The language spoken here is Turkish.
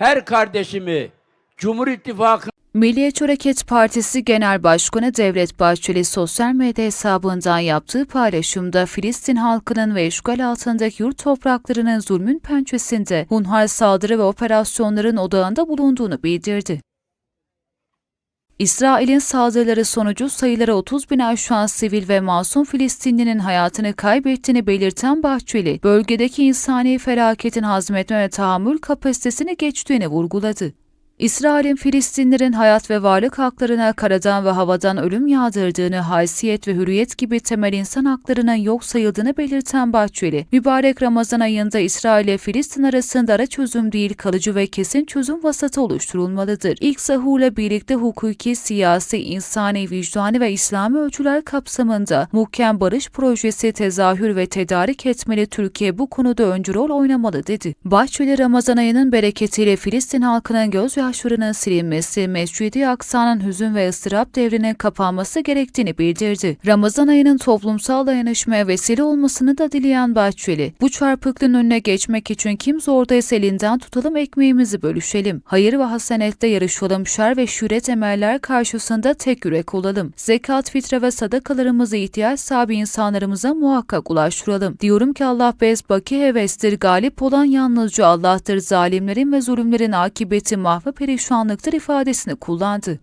her kardeşimi Cumhur İttifakı Milliyetçi Hareket Partisi Genel Başkanı Devlet Bahçeli sosyal medya hesabından yaptığı paylaşımda Filistin halkının ve işgal altındaki yurt topraklarının zulmün pençesinde hunhar saldırı ve operasyonların odağında bulunduğunu bildirdi. İsrail'in saldırıları sonucu sayıları 30 bin aşan sivil ve masum Filistinlinin hayatını kaybettiğini belirten Bahçeli, bölgedeki insani felaketin hazmetme ve tahammül kapasitesini geçtiğini vurguladı. İsrail'in Filistinlerin hayat ve varlık haklarına karadan ve havadan ölüm yağdırdığını, haysiyet ve hürriyet gibi temel insan haklarının yok sayıldığını belirten Bahçeli, mübarek Ramazan ayında İsrail ile Filistin arasında ara çözüm değil kalıcı ve kesin çözüm vasatı oluşturulmalıdır. İlk sahurla birlikte hukuki, siyasi, insani, vicdani ve İslami ölçüler kapsamında muhkem barış projesi tezahür ve tedarik etmeli Türkiye bu konuda öncü rol oynamalı dedi. Bahçeli Ramazan ayının bereketiyle Filistin halkının gözyaşlarının silinmesi, Mescid-i Aksa'nın hüzün ve ıstırap devrinin kapanması gerektiğini bildirdi. Ramazan ayının toplumsal dayanışmaya vesile olmasını da dileyen Bahçeli, bu çarpıklığın önüne geçmek için kim zordaysa elinden tutalım ekmeğimizi bölüşelim. Hayır ve hasenette yarışalım, şer ve şüret emeller karşısında tek yürek olalım. Zekat, fitre ve sadakalarımızı ihtiyaç sahibi insanlarımıza muhakkak ulaştıralım. Diyorum ki Allah bez baki hevestir, galip olan yalnızca Allah'tır. Zalimlerin ve zulümlerin akıbeti mahvı perişanlıktır ifadesini kullandı.